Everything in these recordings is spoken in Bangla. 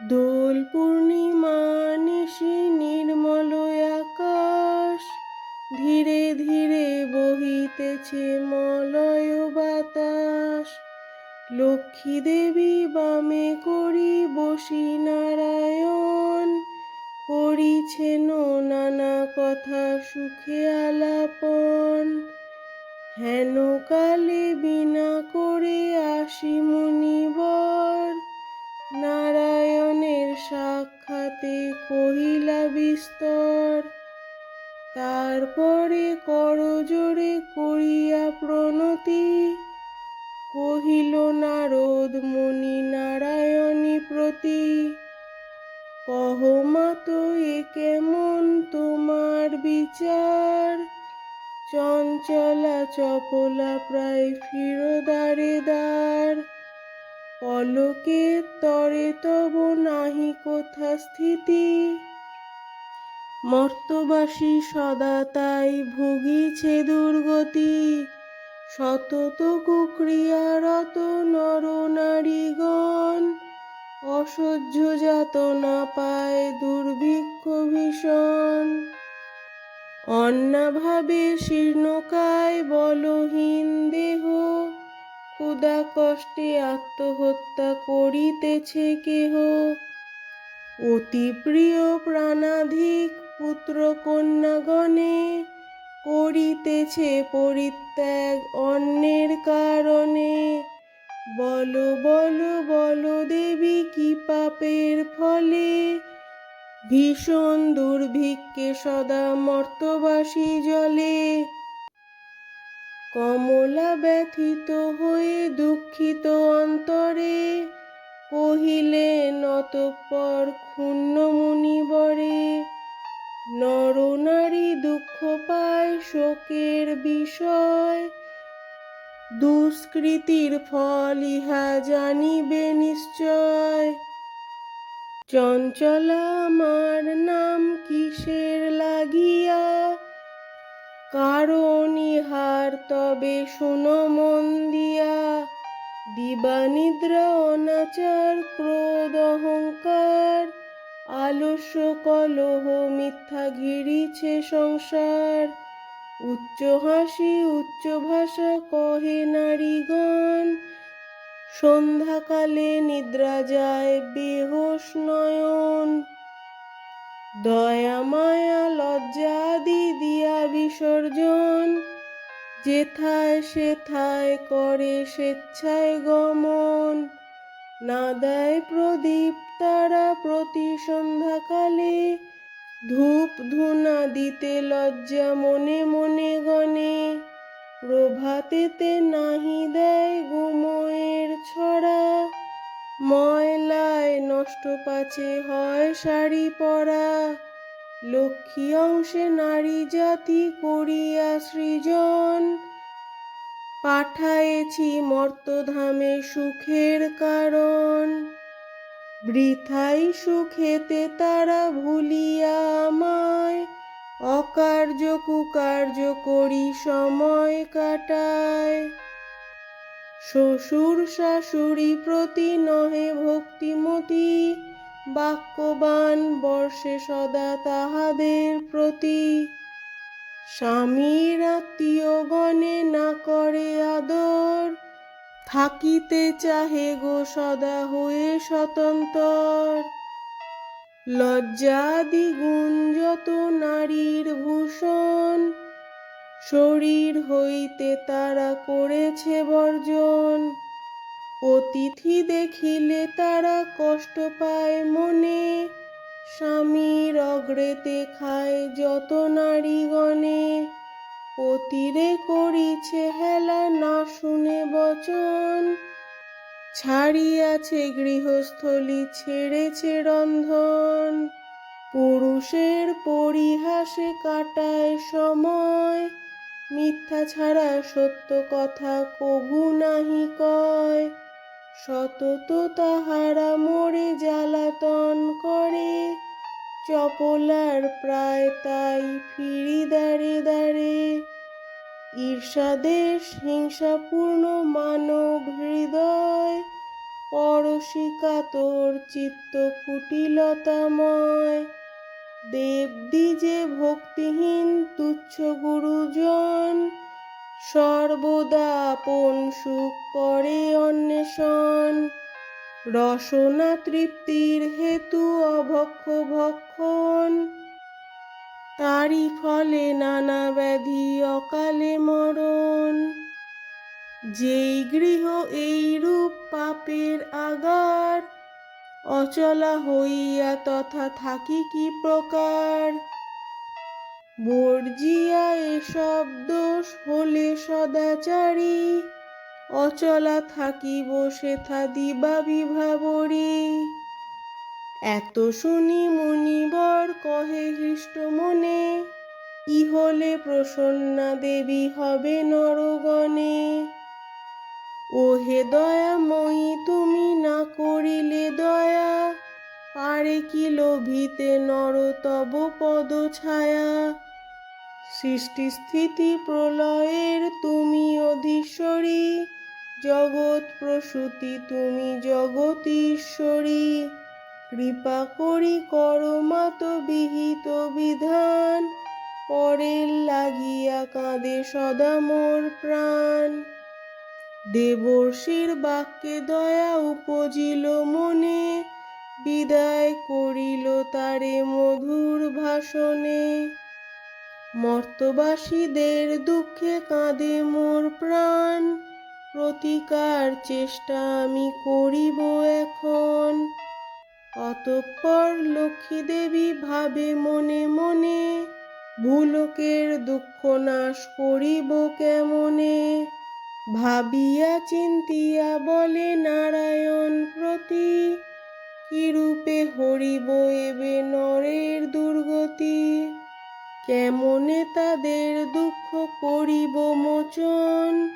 দোল পূর্ণিমা নিশি নির্মল আকাশ, ধীরে ধীরে বহিতেছে মলয় বাতাস। লক্ষ্মী দেবী বামে করি বসি নারায়ণ করিছেন নানা কথা সুখে আলাপন। হেন কালে বিনা করে আসি মুনিবর নারায়ণের সাক্ষাতে কহিলা বিস্তর, তারপরে করজোড়ে করিয়া প্রণতি। কহিল, নারদ মুনি নারায়ণী প্রতি, কহ মাতো এ কেমন তোমার বিচার? চঞ্চলা চপলা প্রায় ফিরোদারে পলকে তরে তব নাহি কোথা স্থিতি। মর্তবাসী সদা তাই ভুগিছে দুর্গতি। সতত কুক্রিয়ারত নর নারীগণ, অসহ্য যাতনা পায় দুর্ভিক্ষ ভীষণ। অন্নাভাবে শীর্ণকায় বলহীন দেহ ক্ষুদা কষ্টে আত্মহত্যা করিতেছে কেহ? অতি প্রিয় প্রাণাধিক পুত্র কন্যাগণে, করিতেছে পরিত্যাগ অন্যের কারণে। বল বল বল দেবী, কি পাপের ফলে? ভীষণ দুর্ভিক্ষে সদা মর্তবাসী জলে। কমলা ব্যথিত হয়ে দুঃখিত অন্তরে কহিলেন অতঃপর ক্ষুণ্ণ মুনিবরে নরনারী দুঃখ পায় শোকের বিষয়। দুষ্কৃতির ফল ইহা জানিবে নিশ্চয়। চঞ্চলা, আমার নাম কিসের লাগিয়া কারণ ইহার তবে শুনো মন দিয়া। দিবানিদ্রা অনাচার, ক্রোধ অহংকার, আলস্য কলহ মিথ্যা ঘিরিছে সংসার। উচ্চ হাসি, উচ্চ ভাষা কহে নারীগণ, সন্ধ্যাকালে নিদ্রা যায় বেহোশ নয়ন। দয়া, মায়া লজ্জাদি দিয়া বিসর্জন। যেথায় সেথায় করে স্বেচ্ছায় গমন। না দেয় প্রদীপ তারা প্রতি সন্ধ্যাকালে। ধূপ ধুনা দিতে লজ্জা মনে মনে গণে প্রভাতেতে নাহি দেয় গুময়ের ছড়া। ময়লায় নষ্ট পাছে হয় শাড়ি পরা। লক্ষ্মী অংশে নারী জাতি করিয়া সৃজন। পাঠায়েছি মর্তধামে সুখের কারণ। বৃথাই সুখেতে তারা ভুলিয়া আমায়। অকার্য কুকার্য করি সময় কাটায়। শ্বশুর শাশুড়ি প্রতি নহে ভক্তিমতি, বাক্যবান বর্ষে সদা তাহাদের প্রতি। স্বামীর আত্মীয়গণে না করে আদর, থাকিতে চাহে গো সদা হয়ে স্বতন্ত্র। লজ্জাদি গুণ যত নারীর ভূষণ শরীর হইতে তারা করেছে বর্জন। অতিথি দেখিলে তারা কষ্ট পায় মনে। স্বামীর অগ্রেতে খায় যত নারীগণে। অতিরে করিছে হেলা না শুনে বচন। ছাড়িয়াছে গৃহস্থলী, ছেড়েছে রন্ধন। পুরুষের পরিহাসে কাটায় সময়। মিথ্যা ছাড়া সত্য কথা কভু নাহি কয়। সতত তাহারা মোরে জ্বালাতন করে। চপলার প্রায় তাই ফিরি দাঁড়ে দাঁড়ে ঈর্ষাদেশ, হিংসাপূর্ণ মানব হৃদয়। পরশিকা তোর চিত্ত কুটিলতাময়। দেবদ্বিজে ভক্তিহীন তুচ্ছ গুরুজন, সর্বদা আপন সুখ করে অন্বেষণ। রসনা তৃপ্তির হেতু অভক্ষ ভক্ষণ। তারই ফলে নানা ব্যাধি অকালে মরণ। যেই গৃহ এই রূপ পাপের আগার অচলা হইয়া তথা থাকি কি প্রকার? বর্জিয়া এসব দোষ হলে সদাচারী। অচলা থাকিব সেথা দিবা বিভাবরী। এত শুনি মুনিবর কহে হৃষ্ট মনে, ইহলে প্রসন্না দেবী হবে নরগণে। ও হে দয়াময়ী তুমি না করিলে দয়া। পারে কি লোভিতে নর, তব পদ ছায়া। সৃষ্টি স্থিতি প্রলয়ের তুমি অধীশ্বরী। জগৎ প্রসূতি তুমি জগতীশ্বরী কৃপা করি করমাত বিহিত বিধান। পরের লাগিয়া কাঁদে সদা মোর প্রাণ। দেবর্ষির বাক্যে দয়া উপজিল মনে, বিদায় করিল তারে মধুর ভাষণে। মর্তবাসীদের দুঃখে কাঁদে মোর প্রাণ, প্রতিকার চেষ্টা আমি করিব এখন। অতঃপর লক্ষ্মী দেবী ভাবে মনে মনে, ভুলকের দুঃখ নাশ করিব কেমনে? ভাবিয়া চিন্তিয়া বলে, নারায়ণ প্রতি কিরূপে হরিব এবে নরের দুর্গতি? কেমনে তাদের দুঃখ করিব মোচন?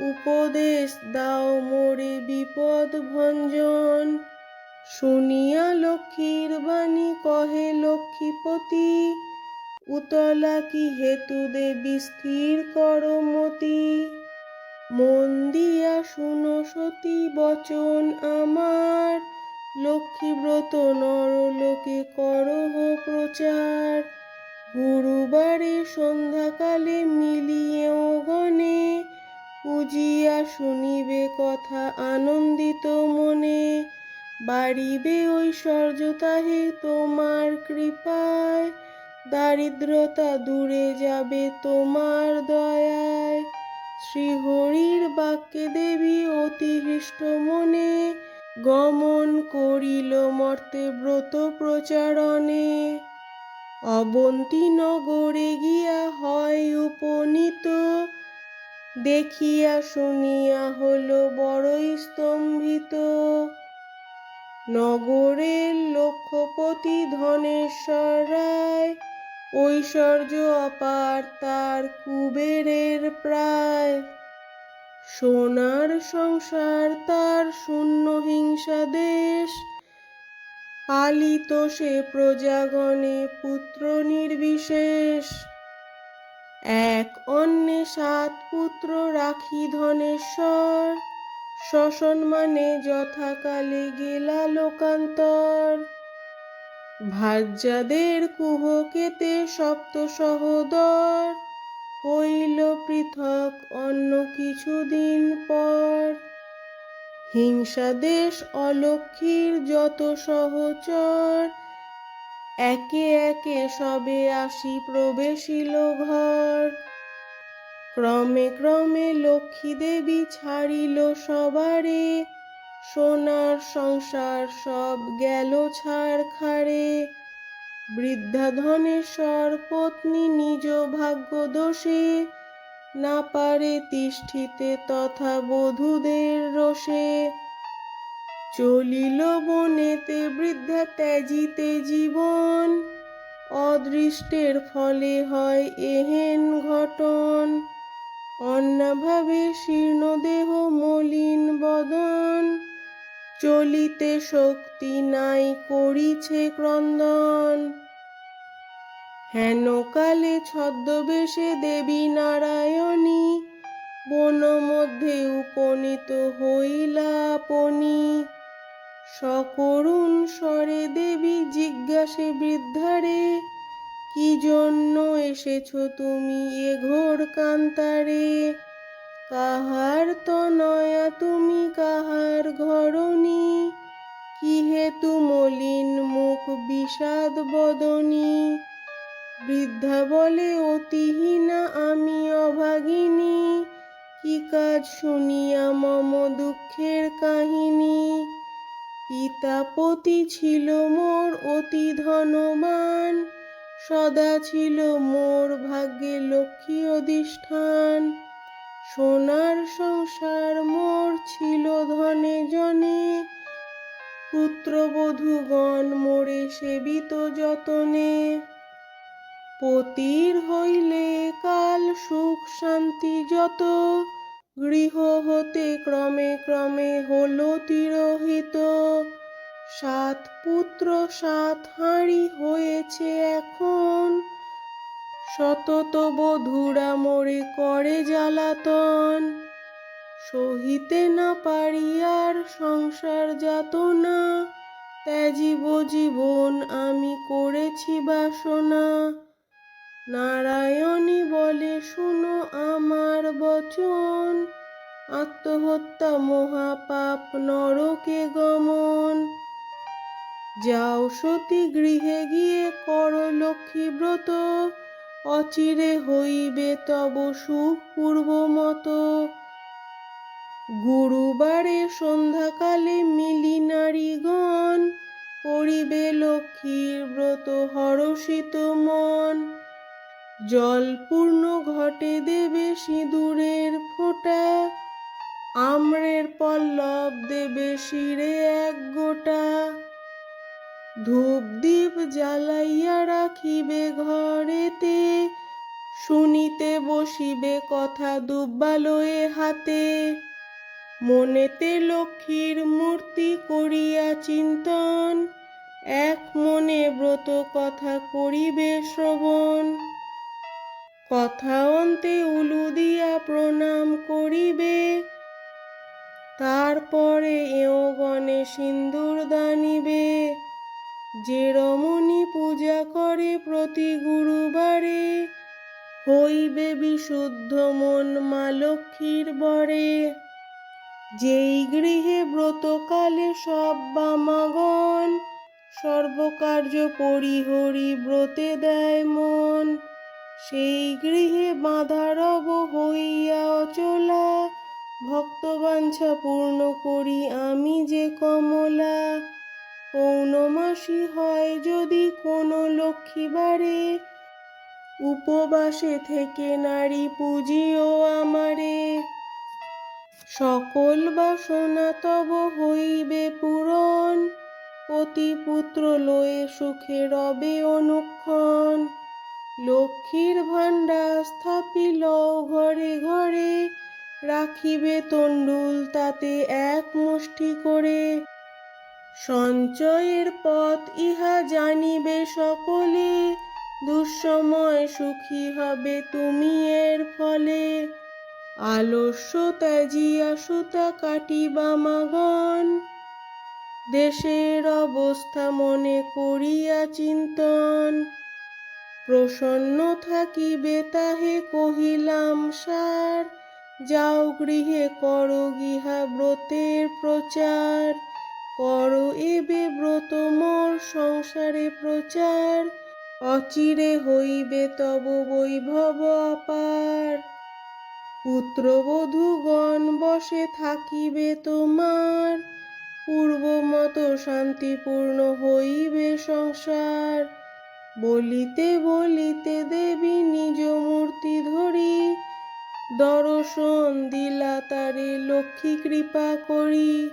উপদেশ দাও মোরে বিপদ ভঞ্জন। শুনিয়া লক্ষ্মীর বাণী কহে, লক্ষ্মীপতি, উতলা কি হেতু দেবী স্থির করমতি মন দিয়া শুনো সতী বচন আমার। লক্ষ্মীব্রত নরলোকে করহ প্রচার। গুরুবারে সন্ধ্যাকালে মিলিয়েও গণে পুজিয়া শুনিবে কথা আনন্দিত মনে। বাড়িবে ঐশ্বর্য তাহে তোমার কৃপায়, দারিদ্রতা দূরে যাবে তোমার দয়ায়। শ্রীহরির বাক্যে দেবী অতি হৃষ্ট মনে গমন করিল মর্তে ব্রত প্রচারণে। অবন্তী নগরে গিয়া হয় উপনীত, দেখিয়া শুনিয়া হল বড়ই স্তম্ভিত। নগরের লক্ষ্যপতি ধনেশ্বর রায় ঐশ্বর্য অপার তার কুবেরের প্রায়। সোনার সংসার তার শূন্য হিংসা দেশ। পালিত সে প্রজাগণে পুত্র নির্বিশেষ। এক অন্যে সাত পুত্র রাখি ধনেশ্বর। শশন মানে যথাকালে গেলা লোকান্তর। ভাজ্যাদের কুহকেতে সপ্ত সহোদর হইল পৃথক অন্য কিছুদিন পর। হিংসাদেশ অলক্ষীর যত সহচর, একে একে সবে আসি প্রবেশিল ঘর। ক্রমে ক্রমে লক্ষ্মী দেবী ছাড়িল সবারে সোনার সংসার সব গেল ছাড় খাড়ে বৃদ্ধা ধনেশ্বর পত্নী নিজ ভাগ্য দোষে না পারে তিষ্ঠিতে তথা বধূদের রোষে। চলিল বনেতে বৃদ্ধা ত্যাজিতে জীবন, অদৃষ্টের ফলে হয় এহেন ঘটন। অন্যভাবে শীর্ণ দেহ মলিন চলিতে শক্তি নাই করিছে ক্রন্দন। হেনকালে ছদ্মবেশে দেবী নারায়ণী বন মধ্যে উপনীত হইলা আপনি। সকরুণ স্বরে দেবী জিজ্ঞাসে, বৃদ্ধারে, কি জন্য এসেছ তুমি এ ঘোর কান্তারে? কাহার তনয়া তুমি কাহার ঘরণী কি হেতু মলিন মুখ বিষাদ বদনী। বৃদ্ধা বলে, অতিহীনা আমি অভাগিনী, কি কাজ শুনিয়া মম দুঃখের কাহিনী। পিতাপতি ছিল মোর অতি ধনবান, সদা ছিল মোর ভাগ্যে লক্ষ্মী অধিষ্ঠান। সোনার সংসার মোর ছিল ধনে জনে। পুত্রবধূগণ মোরে সেবিত যতনে। পতির হইলে কাল সুখ শান্তি যত। গৃহ হতে ক্রমে ক্রমে হলো তিরোহিত। সাত পুত্র, সাত হাঁড়ি হয়েছে এখন। সতত বধূরা মোরে করে জ্বালাতন। সহিতে না পারি আর সংসার যাতনা। ত্যাজিব জীবন আমি করেছি বাসনা। নারায়ণী বলে, শুনো আমার বচন। আত্মহত্যা মহাপাপ নরকে গমন। যাও সতী গৃহে গিয়ে কর লক্ষ্মী ব্রত অচিরে হইবে তব সুখ পূর্ব মতো। গুরুবারে সন্ধ্যাকালে মিলি নারীগণ, করিবে লক্ষ্মীর ব্রত হরষিত মন। জলপূর্ণ ঘটে দেবে সিঁদুরের ফোঁটা, আম্রের পল্লব দেবে শিরে এক গোটা। ধূপ দীপ জ্বালাইয়া রাখিবে ঘরেতে, শুনিতে বসিবে কথা দুব্বালয়ে হাতে। মনেতে লক্ষ্মীর মূর্তি করিয়া চিন্তন, এক মনে ব্রত কথা করিবে শ্রবণ। কথা অন্তে উলু দিয়া প্রণাম করিবে, তারপরে এও গণে সিন্দুর দানিবে। যে রমণী পূজা করে প্রতি গুরুবারে, হইবে বিশুদ্ধ মন মা লক্ষ্মীর বরে। যেই গৃহে ব্রতকালে সব বামাগণ, সর্বকার্য পরিহরি ব্রতে দেয় মন। সেই গৃহে বাঁধা রব হইয়া অচলা, ভক্তবাঞ্ছা পূর্ণ করি আমি যে কমলা। পৌর্ণমাসী হয় যদি কোনো লক্ষ্মীবারে। উপবাসে থেকে নারী পুজিও আমারে। সকল বাসনা তব হইবে পূরণ অতি পুত্র লয়ে সুখে রবে অনুক্ষণ। লক্ষ্মীর ভাণ্ডার স্থাপিল ঘরে ঘরে, রাখিবে তণ্ডুল তাতে এক মুষ্টি করে। সঞ্চয়ের পথ ইহা জানিবে সকলে, দুঃসময় সুখী হবে তুমি এর ফলে। আলস্য ত্যাজিয়া সুতা কাটিবা মাগন, দেশের অবস্থা মনে করিয়া চিন্তন। প্রসন্ন থাকিবে তাহে কহিলাম, সার, যাও গৃহে করো গিহা ব্রতের প্রচার। করো এবে ব্রত মোর সংসারে প্রচার। অচিরে হইবে তব বৈভব অপার পুত্রবধূগণ বসে থাকিবে তোমার। পূর্ব মতো শান্তিপূর্ণ হইবে সংসার। বলিতে বলিতে দেবী নিজ মূর্তি ধরি। দর্শন দিলা তারে লক্ষ্মী কৃপা করি।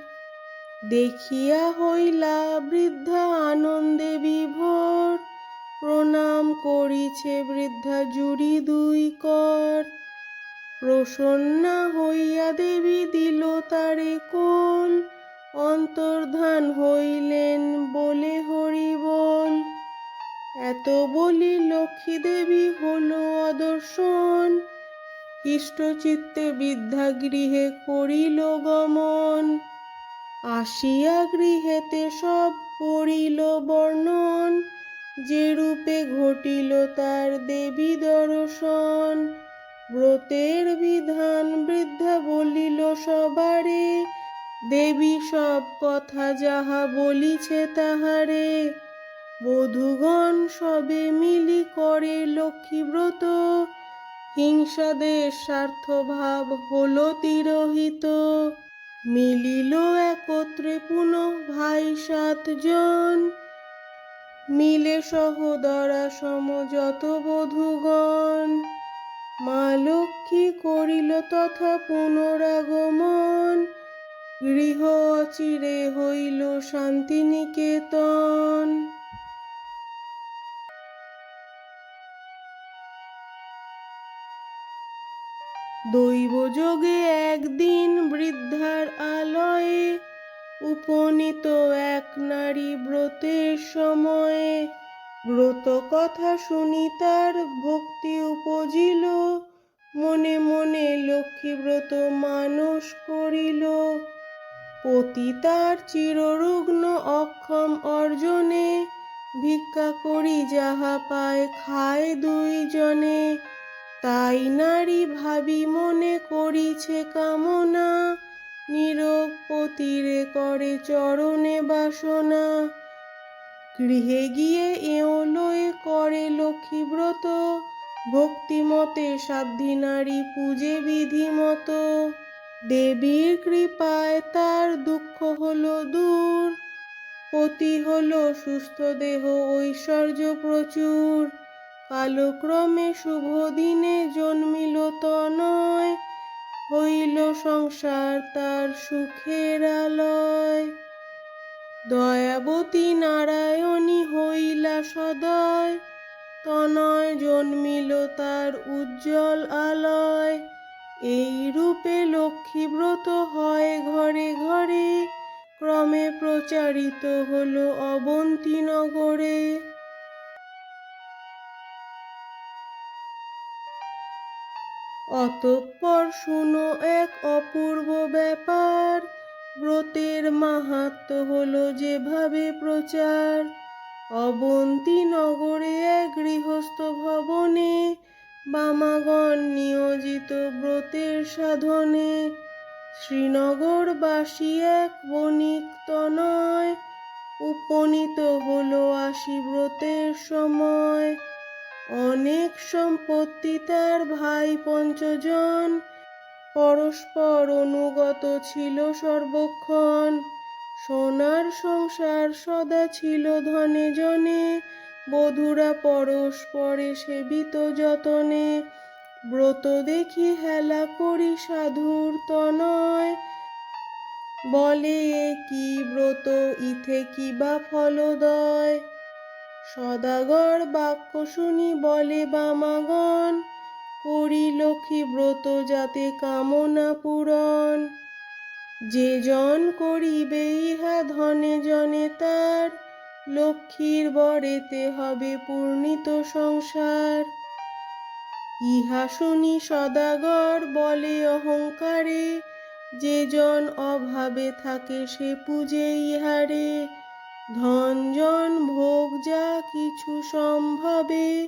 দেখিয়া হইলা বৃদ্ধা আনন্দে বিভোর। প্রণাম করিছে বৃদ্ধা, জুড়ি দুই কর। প্রসন্না হইয়া দেবী দিল তারে কোল। অন্তর্ধান হইলেন বলে হরি বল। এত বলি লক্ষ্মী দেবী হলো অদর্শন। ইষ্টচিত্তে বিদ্যা গৃহে করিল গমন। আসিয়া গৃহেতে সব করিল বর্ণন, যে রূপে ঘটিল তার দেবী দর্শন। ব্রতের বিধান বৃদ্ধা বলিল সবারে, দেবী সব কথা যাহা বলিছে তাহারে। বধূগণ সবে মিলি করে লক্ষ্মী ব্রত হিংসাদের স্বার্থভাব হলো তিরোহিত। মিলিল একত্রে পুনঃ ভাই সাতজন। মিলে সহদরা সম যত বধূগণ। মা লক্ষ্মী করিল তথা পুনরাগমন। গৃহ অচিরে হইল শান্তিনিকেতন। দৈবযোগে একদিন উপনীত এক নারী ব্রতের সময়ে ব্রত কথা শুনি তার ভক্তি উপজিল। মনে মনে লক্ষ্মী ব্রত মানস করিল। পতি তার চিররুগ্ন অক্ষম অর্জনে ভিক্ষা করি যাহা পায় খায় দুইজনে। তাই নারী ভাবি মনে করিছে কামনা। নীরব পতিরে করে চরণে বাসনা। গৃহে গিয়ে এও লয়ে করে লক্ষ্মী ব্রত। ভক্তিমতে সাধ্যী নারী পূজে বিধি মতো দেবীর কৃপায় তার দুঃখ হলো দূর। পতি হলো সুস্থ দেহ, ঐশ্বর্য প্রচুর। কালক্রমে শুভ দিনে জন্মিল তনয়। হইল সংসার তার সুখের আলয়। দয়াবতী নারায়ণী হইলা সদয়, তনয় জন্মিল তার উজ্জ্বল আলয়। এই রূপে লক্ষ্মী ব্রত হয় ঘরে ঘরে, ক্রমে প্রচারিত হলো অবন্তী নগরে অতঃপর শুনো এক অপূর্ব ব্যাপার। ব্রতের মাহাত্ম হলো যেভাবে প্রচার। অবন্তী নগরে এক গৃহস্থ ভবনে বামাগণ নিয়োজিত ব্রতের সাধনে। শ্রীনগরবাসী এক বণিক তনয় উপনীত হলো আশি ব্রতের সময়। অনেক সম্পত্তি তার ভাই পঞ্চজন। পরস্পর অনুগত ছিল সর্বক্ষণ। সোনার সংসার সদা ছিল ধনে জনে। বধুরা পরস্পরে সেবিত যতনে। ব্রত দেখি হেলা করি সাধুর তনয়। বলে কি ব্রত? ইথে কি বা ফলদয়? সদাগর বাক্য শুনি বলে বামাগণ করি লক্ষ্মী ব্রত যাতে কামনা পূরণ। যে জন করিবে ইহা ধনে জনে তার, লক্ষ্মীর বরেতে হবে পূর্ণিত সংসার। ইহা শুনি সদাগর বলে অহংকারে, যে জন অভাবে থাকে সে পূজে ইহারে। ধন জন ভোগ যা কিছু সম্ভবে,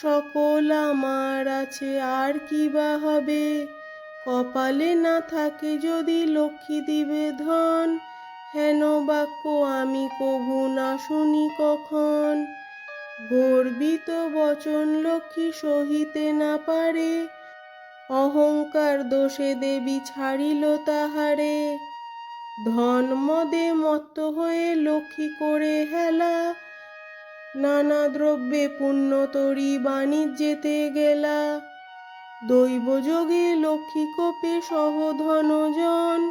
সকল আমার আছে, আর কি বা হবে? কপালে না থাকে যদি লক্ষ্মী দিবে ধন, হেন বাক্য আমি কভু না শুনি কখন? গর্বিত বচন লক্ষ্মী সহিতে না পারে, অহংকার দোষে দেবী ছাড়িল তাহারে। ধন মদে মত্ত হয়ে লক্ষ্মী করে হেলা। নানা দ্রব্যে পুণ্য তরি বাণিজ্যেতে গেলা। দৈবযোগে লক্ষ্মী কোপে সহ ধনজন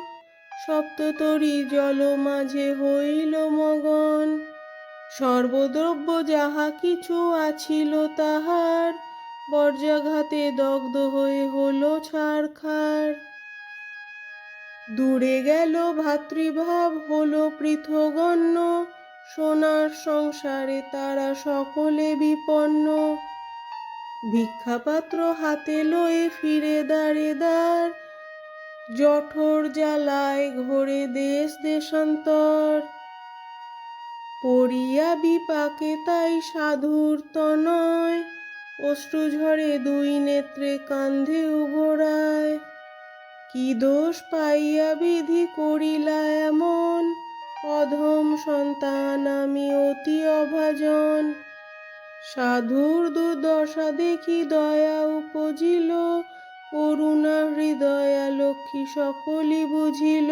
সপ্ততরী জল মাঝে হইল মগন। সর্বদ্রব্য যাহা কিছু আছিল তাহার, বর্জাঘাতে দগ্ধ হয়ে হলো ছাড়খাড় দূরে গেল ভাতৃভাব, হলো পৃথগণ্য। সোনার সংসারে তারা সকলে বিপন্ন। ভিক্ষাপাত্র হাতে লয়ে ফিরে দাঁড়ে দাঁড় জঠর জ্বালায় ঘোরে দেশ দেশান্তর। পড়িয়া বিপাকে তাই সাধুর তনয়। অশ্রু ঝরে দুই নেত্রে কান্ধে উভরায়। কি দোষ পাইয়া বিধি করিলা এমন? অধম সন্তান, আমি অতি অভাজন। সাধুর দুর্দশা দেখি দয়া উপজিল, করুণা হৃদয়া লক্ষ্মী সকলই বুঝিল।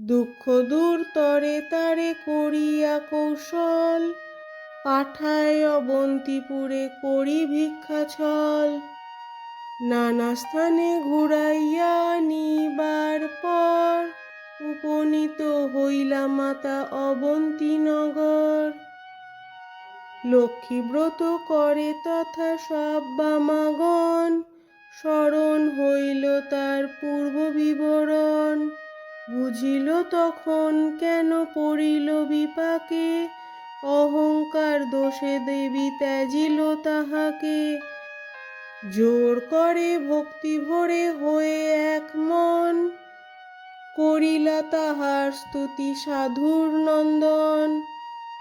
দুঃখ দূর তরে তারে করিয়া কৌশল, পাঠায় অবন্তিপুরে করি ভিক্ষা ছল নানা স্থানে ঘুরাইয়া নিবার পর উপনীত হইলা মাতা অবন্তীনগর। লক্ষ্মীব্রত করে তথা সব বামাগণ, স্মরণ হইল তার পূর্ব বিবরণ। বুঝিল তখন কেন পড়িল বিপাকে, অহংকার দোষে দেবী ত্যাজিল তাহাকে। জোর করে ভক্তি ভরে হয়ে এক মন করিলা তাহার স্তুতি সাধুর নন্দন।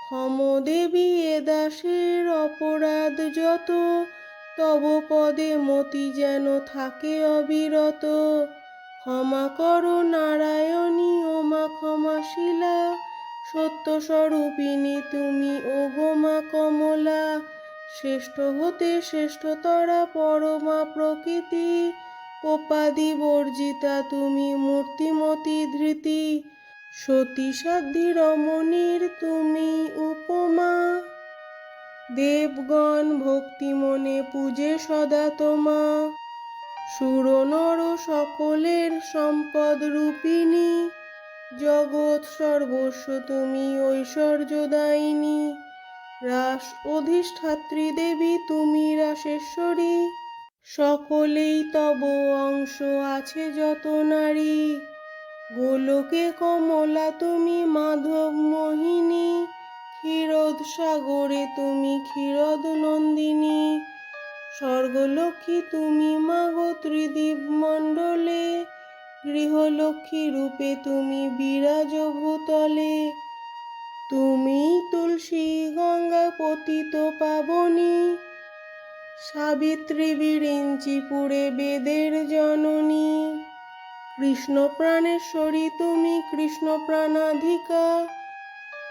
ক্ষম দেবী এ দাসের অপরাধ যত, তব পদে মতি যেন থাকে অবিরত। ক্ষমা করো নারায়ণী, ওমা ক্ষমাশীলা সত্য স্বরূপিণী তুমি ও গোমা কমলা। শ্রেষ্ঠ হতে শ্রেষ্ঠতরা পরমা প্রকৃতি। কোপাদি বর্জিতা তুমি মূর্তিমতি ধৃতি। সতী সাধ্যি রমণীর তুমি উপমা। দেবগণ ভক্তি মনে পূজে সদা তোমা। সুর নর সকলের সম্পদ রূপিণী। জগৎ সর্বস্ব তুমি ঐশ্বর্যদায়িনী রাস অধিষ্ঠাত্রী দেবী, তুমি রাসেশ্বরী। সকলেই তব অংশ আছে যত নারী। গোলকে কমলা, তুমি মাধব মোহিনী। ক্ষীরোদ সাগরে, তুমি ক্ষীরদ নন্দিনী। স্বর্গলক্ষ্মী, তুমি মাগো ত্রিদীপ মণ্ডলে। গৃহলক্ষ্মী রূপে, তুমি বিরাজ ভূতলে তুমি তুলসী গঙ্গা পতিত পাবনী। সাবিত্রী বিরিঞ্চিপুরে বেদের জননী। কৃষ্ণ প্রাণেশ্বরী, তুমি কৃষ্ণ প্রাণাধিকা।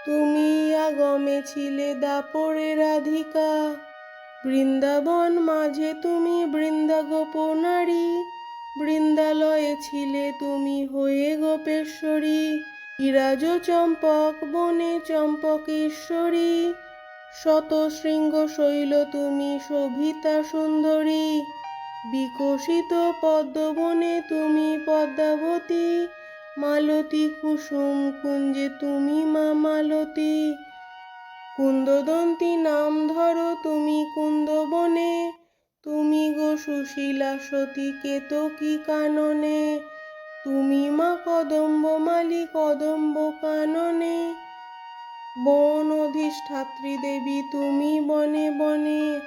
তুমি আগমে ছিলে দাপরে রাধিকা। বৃন্দাবন মাঝে তুমি বৃন্দা গোপনারী বৃন্দালয়ে ছিলে তুমি হয়ে গোপেশ্বরী। ইরাজ চম্পক, বনে চম্পকেশ্বরী শত শৃঙ্গ শৈল তুমি, শোভিতা সুন্দরী। বিকশিত পদ্মবনে তুমি, পদ্মাবতী। মালতী কুসুম কুঞ্জে তুমি, মা মালতী। কুন্দদন্তী নাম ধরো তুমি, কুন্দবনে। তুমি গো সুশীলা সতী কেতকী কাননে। তুমি মা কদম্ব, মালি কদম্ব কাননে। বন অধিষ্ঠাত্রী দেবী তুমি বনে বনে।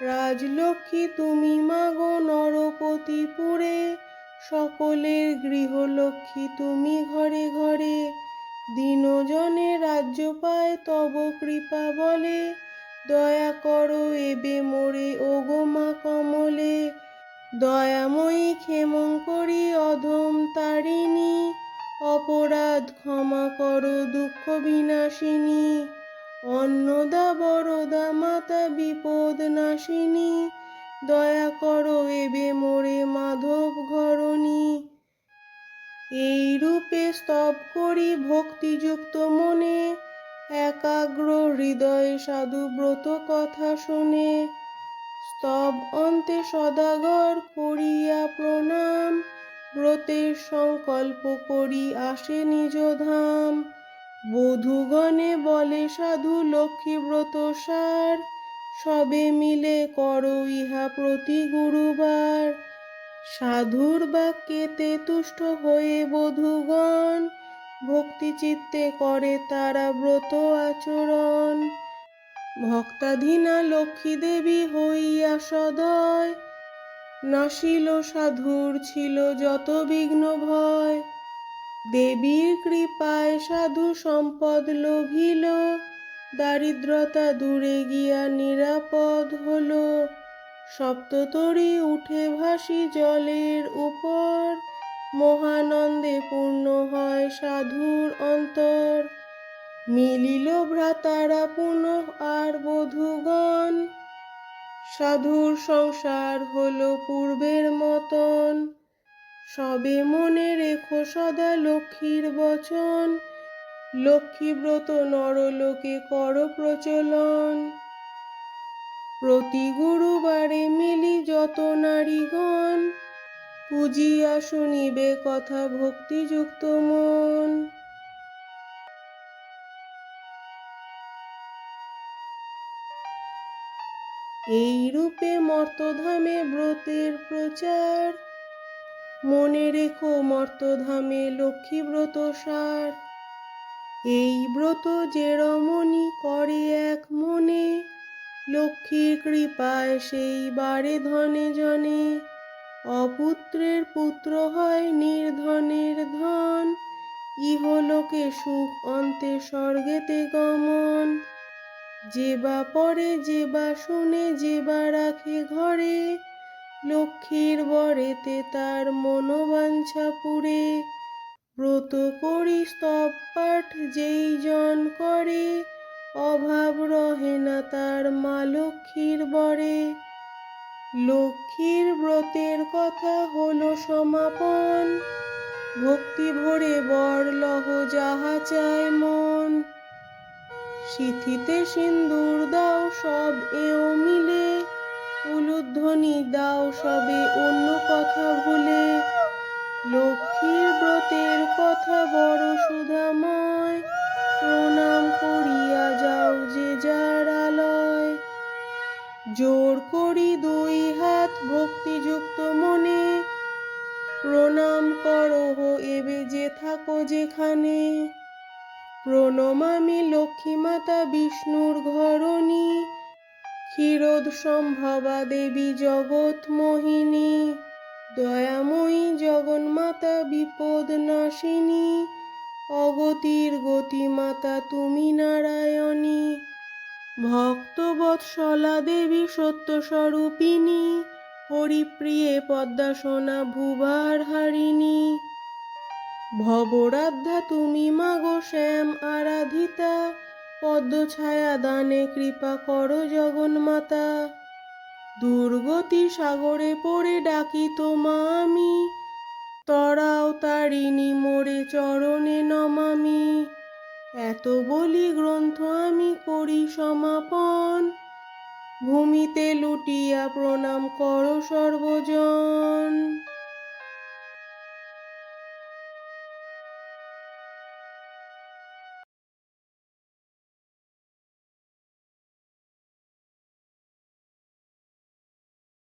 রাজলক্ষ্মী তুমি মাগো নরপতিপুরে। সকলের গৃহলক্ষ্মী তুমি ঘরে ঘরে। দিনজনে রাজ্য পায় তব কৃপা বলে। দয়া করো এবে মোরে, ওগো মা কমলে। দয়াময়ী ক্ষেমঙ্করী অধম তারিণী। অপরাধ ক্ষমা করো, দুঃখ বিনাশিনী। অন্নদা, বরদা, মাতা বিপদ নাশিনী। দয়া করো, এবে মোরে মাধব ঘরণী। এই রূপে স্তব করি ভক্তিযুক্ত মনে। একাগ্র হৃদয়ে সাধু ব্রত কথা শুনে। স্তব অন্তে সদাগর করিয়া প্রণাম। ব্রতের সংকল্প করি আসে নিজ ধাম। বধূগণে বলে, সাধু লক্ষ্মী ব্রত সার। সবে মিলে করো ইহা প্রতি গুরুবার। সাধুর বাক্যেতে তুষ্ট হয়ে বধূগণ ভক্তি চিত্তে করে তারা ব্রত আচরণ। ভক্তাধীনা লক্ষ্মী দেবী হইয়া সদয়। নাশিল সাধুর ছিল যত বিঘ্ন ভয়। দেবীর কৃপায় সাধু সম্পদ লোভিল। দারিদ্রতা দূরে গিয়া নিরাপদ হলো। সপ্ততরী উঠে ভাসি জলের উপর। মহানন্দে পূর্ণ হয় সাধুর অন্তর। মিলিল ভ্রাতারা পুনঃ আর বধূগণ। সাধুর সংসার হল পূর্বের মতন। সবে মনে রেখো সদা লক্ষ্মীর বচন। লক্ষ্মী ব্রত নরলোকে কর প্রচলন। প্রতি গুরুবারে মিলি যত নারীগণ। পুজিয়া শুনিবে কথা ভক্তিযুক্ত মন। এই রূপে মর্তধামে ব্রতের প্রচার। মনে রেখো মর্তধামে লক্ষ্মী ব্রত সার। এই ব্রত যে রমণী করে এক মনে, লক্ষ্মীর কৃপায় সেই বারে ধনে জনে। অপুত্রের পুত্র হয় নির্ধনের ধন, ইহলোকে সুখ অন্তে স্বর্গেতে গমন। যে বা পরে যে বা শুনে, যে বা রাখে ঘরে। লক্ষ্মীর বরেতে তার মনোবাঞ্ছা পুরে। ব্রত করি, স্তব পাঠ যেই জন করে। অভাব রহে না তার মা লক্ষ্মীর বরে। লক্ষ্মীর ব্রতের কথা হলো সমাপন। ভক্তি ভরে বর লহ যাহা চায় মন। সিথিতে সিন্দুর দাও সব এও মিলে উলুধ্বনি দাও সবে অন্য কথা ভুলে। লক্ষ্মীর ব্রতের কথা বড় সুধাময়, প্রণাম করিয়া যাও যে যার আলয়। জোর করি দুই হাত ভক্তিযুক্ত মনে, প্রণাম করহ এবে যে থাকো যেখানে। প্রণমামি লক্ষ্মীমাতা বিষ্ণুর ঘরণী। ক্ষীরোদ সম্ভবা দেবী জগৎ মোহিনী। দয়াময়ী জগন্মাতা বিপদ নাশিনী। অগতির গতিমাতা তুমি নারায়ণী। ভক্তবৎসলা দেবী সত্যস্বরূপিণী। হরিপ্রিয়ে পদ্মাসনা ভুবার হারিণী। ভবরাধ্যা তুমি মাগো শ্যাম আরাধিতা, পদ্মছায়া দানে কৃপা করো জগন্মাতা। দুর্গতি সাগরে পড়ে ডাকি তোমা আমি, তরাও তারিণী মোরে চরণে নমামি। এত বলি গ্রন্থ আমি করি সমাপন, ভূমিতে লুটিয়া প্রণাম করো সর্বজন।